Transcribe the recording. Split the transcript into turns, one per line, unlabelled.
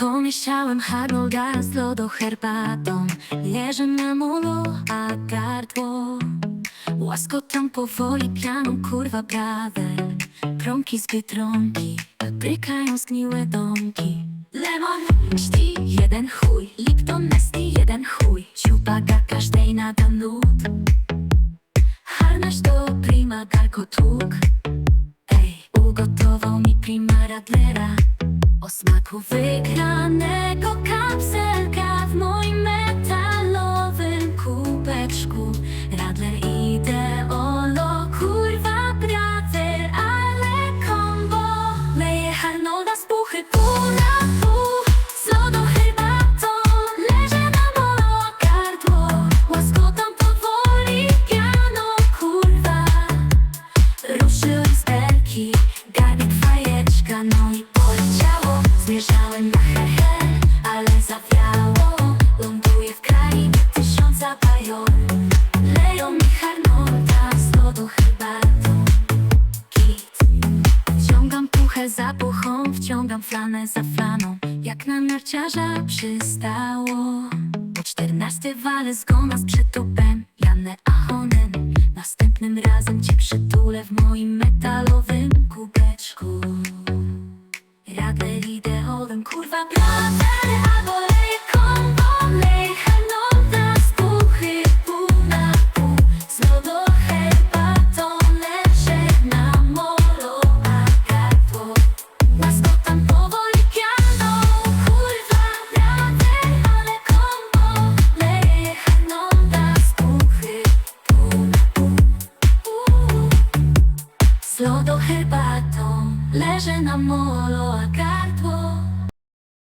Pomieściałem Harolda z lodoherbatą Leżę na molo, a gardło. Łaskotam powoli pianą, kurwa brawer Prąki z Biedronki Brykają zgniłe domki. Lemon, szti, jeden chuj. Lipton, Nesty, jeden chuj. Ciupaga każdej nada nut Harnaś to prima garko tuk Ej, ugotował mi prima radlera O smaku wygranego no i poleciało. Zmierzałem na hehe, ale zawiało. Ląduję w krainie tysiąca bajor Leją mi harnota z lodu herbatą Kit. Wciągam puchę za puchą, wciągam flanę za flaną. Jak na narciarza przystało. Po czternasty wale zgona z przytupem. Janę Ahonen Następnym razem cię przytulę w moim metalowym kubeczku kurwa Proter albo leje kombo Lej hanon na spuchy Pół na pół. Z lodo herbatą Leżę na molo A gardło Maskotam powoli pianą Kurwa Proter ale kombo Leje. Hanon na spuchy Pół na pół. Uuu. Z lodo herbatą Leżę na molo, a gardło